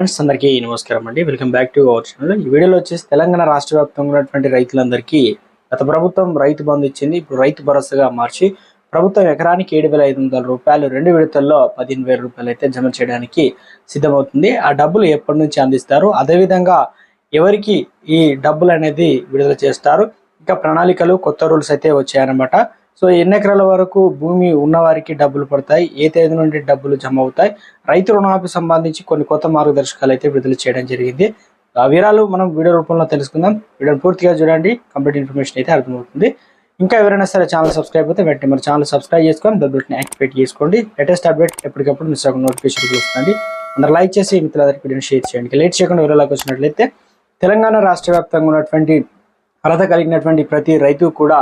Friends అందరికీ నమస్కారం అండి. Welcome back to our channel ఈ వీడియోలో వచ్చేసి తెలంగాణ రాష్ట్ర వ్యాప్తంగా ఉన్నటువంటి రైతులందరికీ గత ప్రభుత్వం రైతు బంధు ఇచ్చింది. ఇప్పుడు రైతు భరోసాగా మార్చి ప్రభుత్వం ఎకరానికి ఏడు వేల ఐదు వందల రూపాయలు రెండు విడతల్లో పదిహేను వేల రూపాయలు అయితే జమ చేయడానికి సిద్ధమవుతుంది. ఆ డబ్బులు ఎప్పటి నుంచి అందిస్తారు? అదేవిధంగా ఎవరికి ఈ డబ్బులు అనేది విడుదల చేస్తారు? ఇంకా ప్రణాళికలు కొత్త రూల్స్ అయితే వచ్చాయన్నమాట. సో ఎన్ని ఎకరాల వరకు భూమి ఉన్నవారికి డబ్బులు పడతాయి ఏ తేదీ నుండి డబ్బులు జమ అవుతాయి రైతు రుణమాఫీ సంబంధించి కొన్ని కొత్త మార్గదర్శకాలు అయితే విడుదల చేయడం జరిగింది. ఆ వివరాలు మనం వీడియో రూపంలో తెలుసుకుందాం. వీడియోని పూర్తిగా చూడండి కంప్లీట్ ఇన్ఫర్మేషన్ అయితే అర్థమవుతుంది. ఇంకా ఎవరైనా సరే ఛానల్ సబ్స్క్రైబ్ అయితే వెంటనే మన ఛానల్ సబ్స్క్రైబ్ చేసుకొని బెల్ యాక్టివేట్ చేసుకోండి. లేటెస్ట్ అప్డేట్ ఎప్పటికప్పుడు మిస్ అవ్వకుండా నోటిఫికేషన్ వస్తుంది. అందరు లైక్ చేసి మిత్రులందరికీ వీడియోని షేర్ చేయండి. లేట్ చేయకుండా వివరాలకు వచ్చినట్లయితే తెలంగాణ రాష్ట్ర వ్యాప్తంగా ఉన్నటువంటి అర్హత కలిగినటువంటి ప్రతి రైతు కూడా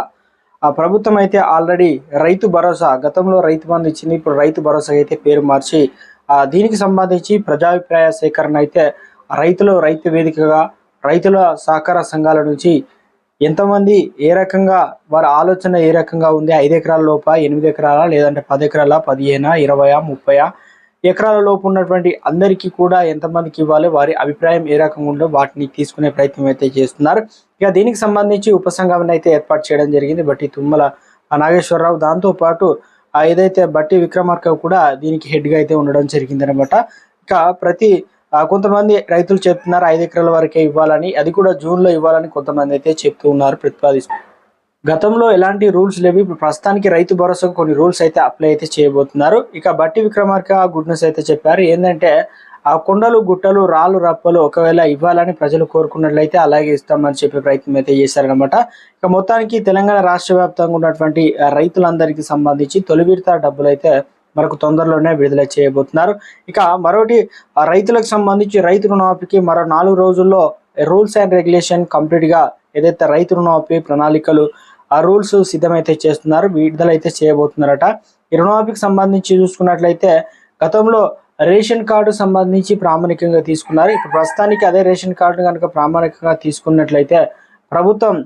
ప్రభుత్వం అయితే ఆల్రెడీ రైతు భరోసా గతంలో రైతు బంధు ఇచ్చింది ఇప్పుడు రైతు భరోసా అయితే పేరు మార్చి ఆ దీనికి సంబంధించి ప్రజాభిప్రాయ సేకరణ అయితే రైతులు రైతు వేదికగా రైతుల సహకార సంఘాల నుంచి ఎంతమంది ఏ రకంగా వారి ఆలోచన ఏ రకంగా ఉంది? ఐదు ఎకరాల లోప ఎనిమిది ఎకరాల లేదంటే పది ఎకరాల పదిహేనా ఇరవయా ముప్పయా? ఎకరాల లోపు ఉన్నటువంటి అందరికీ కూడా ఎంతమందికి ఇవ్వాలి వారి అభిప్రాయం ఏ రకంగా ఉందో వాటిని తీసుకునే ప్రయత్నం అయితే చేస్తున్నారు. ఇక దీనికి సంబంధించి ఉపసంఘం అయితే ఏర్పాటు చేయడం జరిగింది. బట్టి తుమ్మల నాగేశ్వరరావు దాంతో పాటు ఏదైతే బట్టి విక్రమార్క కూడా దీనికి హెడ్గా అయితే ఉండడం జరిగింది అనమాట ఇక ప్రతి కొంతమంది రైతులు చెప్తున్నారు ఐదు ఎకరాల వరకే ఇవ్వాలని. అది కూడా జూన్లో ఇవ్వాలని కొంతమంది అయితే చెప్తూ ఉన్నారు ప్రతిపాదిస్తున్నారు గతంలో ఎలాంటి రూల్స్ లేవు. ఇప్పుడు ప్రస్తుతానికి రైతు భరోసాకు కొన్ని రూల్స్ అయితే అప్లై అయితే చేయబోతున్నారు. ఇక బట్టి విక్రమార్క గుడ్ న్యూస్ అయితే చెప్పారు. ఏంటంటే ఆ కొండలు గుట్టలు రాళ్ళు రప్పలు ఒకవేళ ఇవ్వాలని ప్రజలు కోరుకున్నట్లయితే అలాగే ఇస్తామని చెప్పే ప్రయత్నం అయితే చేశారనమాట ఇక మొత్తానికి తెలంగాణ రాష్ట్ర వ్యాప్తంగా ఉన్నటువంటి రైతులందరికీ సంబంధించి తొలి విడత డబ్బులు అయితే మనకు తొందరలోనే విడుదల చేయబోతున్నారు. ఇక మరోటి రైతులకు సంబంధించి రైతు రుణమాఫీకి మరో నాలుగు రోజుల్లో రూల్స్ అండ్ రెగ్యులేషన్ కంప్లీట్గా ఏదైతే రైతు రుణమాఫీ ప్రణాళికలు ఆ రూల్స్ సిద్ధమైతే చేస్తున్నారు విడుదలైతే చేయబోతున్నారట. ఈ రుణమాఫీకి సంబంధించి చూసుకున్నట్లయితే గతంలో రేషన్ కార్డు సంబంధించి ప్రామాణికంగా తీసుకున్నారు. ఇప్పుడు ప్రస్తుతానికి అదే రేషన్ కార్డును కనుక ప్రామాణికంగా తీసుకున్నట్లయితే ప్రభుత్వం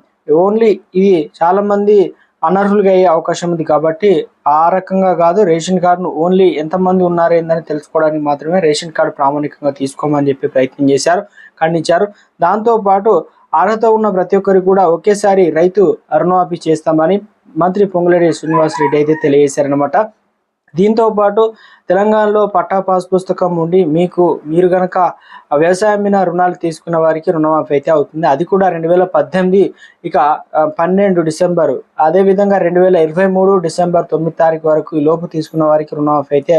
ఓన్లీ ఇది చాలామంది అనర్హులుగా అయ్యే అవకాశం ఉంది కాబట్టి ఆ రకంగా కాదు రేషన్ కార్డును ఓన్లీ ఎంతమంది ఉన్నారు ఏందని తెలుసుకోవడానికి మాత్రమే రేషన్ కార్డు ప్రామాణికంగా తీసుకోమని చెప్పి ప్రయత్నం చేశారు ఖండించారు. దాంతో పాటు అర్హత ఉన్న ప్రతి ఒక్కరికి కూడా ఒకేసారి రైతు రుణమాఫీ చేస్తామని మంత్రి పొంగులేటి శ్రీనివాస్ రెడ్డి అయితే తెలియజేశారనమాట దీంతో పాటు తెలంగాణలో పట్టా పాస్ పుస్తకం ఉండి మీకు మీరు గనక వ్యవసాయం మీద రుణాలు తీసుకున్న వారికి రుణమాఫీ అయితే అవుతుంది. అది కూడా రెండు వేల పద్దెనిమిది ఇక పన్నెండు డిసెంబర్. అదే విధంగా రెండు వేల ఇరవై మూడు డిసెంబర్ తొమ్మిది తారీఖు వరకు ఈ లోపు తీసుకున్న వారికి రుణమాఫీ అయితే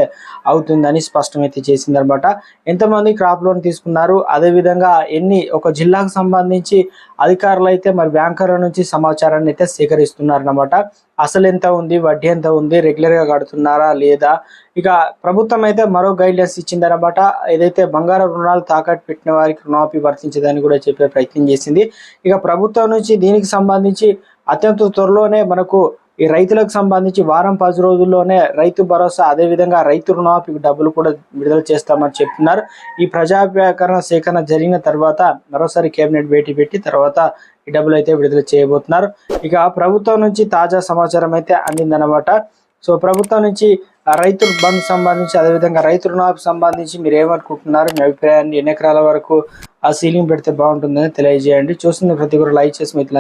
అవుతుందని స్పష్టమైతే చేసిందనమాట. ఎంతమంది క్రాప్ లోన్ తీసుకున్నారు? అదే విధంగా ఎన్ని ఒక జిల్లాకు సంబంధించి అధికారులు అయితే మరి బ్యాంకర్ల నుంచి సమాచారాన్ని అయితే సేకరిస్తున్నారన్నమాట అసలు ఎంత ఉంది? వడ్డీ ఎంత ఉంది? రెగ్యులర్గా కడుతున్నారా లేదా? ఇక ప్రభుత్వం అయితే మరో గైడ్లైన్స్ ఇచ్చిందనమాట. ఏదైతే బంగారు రుణాలు తాకట్టు పెట్టిన వారికి రుణాపి వర్తించదని కూడా చెప్పే ప్రయత్నం చేసింది. ఇక ప్రభుత్వం నుంచి దీనికి సంబంధించి అత్యంత త్వరలోనే మనకు ఈ రైతులకు సంబంధించి వారం పది రోజుల్లోనే రైతు భరోసా అదే విధంగా రైతు రుణమాఫీ డబ్బులు కూడా విడుదల చేస్తామని చెప్తున్నారు. ఈ ప్రజావ్యాకరణ సేకరణ జరిగిన తర్వాత మరోసారి కేబినెట్ భేటీ పెట్టి తర్వాత ఈ డబ్బులు అయితే విడుదల చేయబోతున్నారు. ఇక ప్రభుత్వం నుంచి తాజా సమాచారం అయితే అందిందనమాట. సో ప్రభుత్వం నుంచి ఆ రైతు బంధు సంబంధించి అదేవిధంగా రైతు రుణాలకు సంబంధించి మీరు ఏమనుకుంటున్నారు? మీ అభిప్రాయాన్ని ఎన్ని ఎకరాల వరకు ఆ సీలింగ్ పెడితే బాగుంటుందని తెలియజేయండి. చూస్తున్న ప్రతి ఒక్కరు లైక్ చేసి మిత్రులు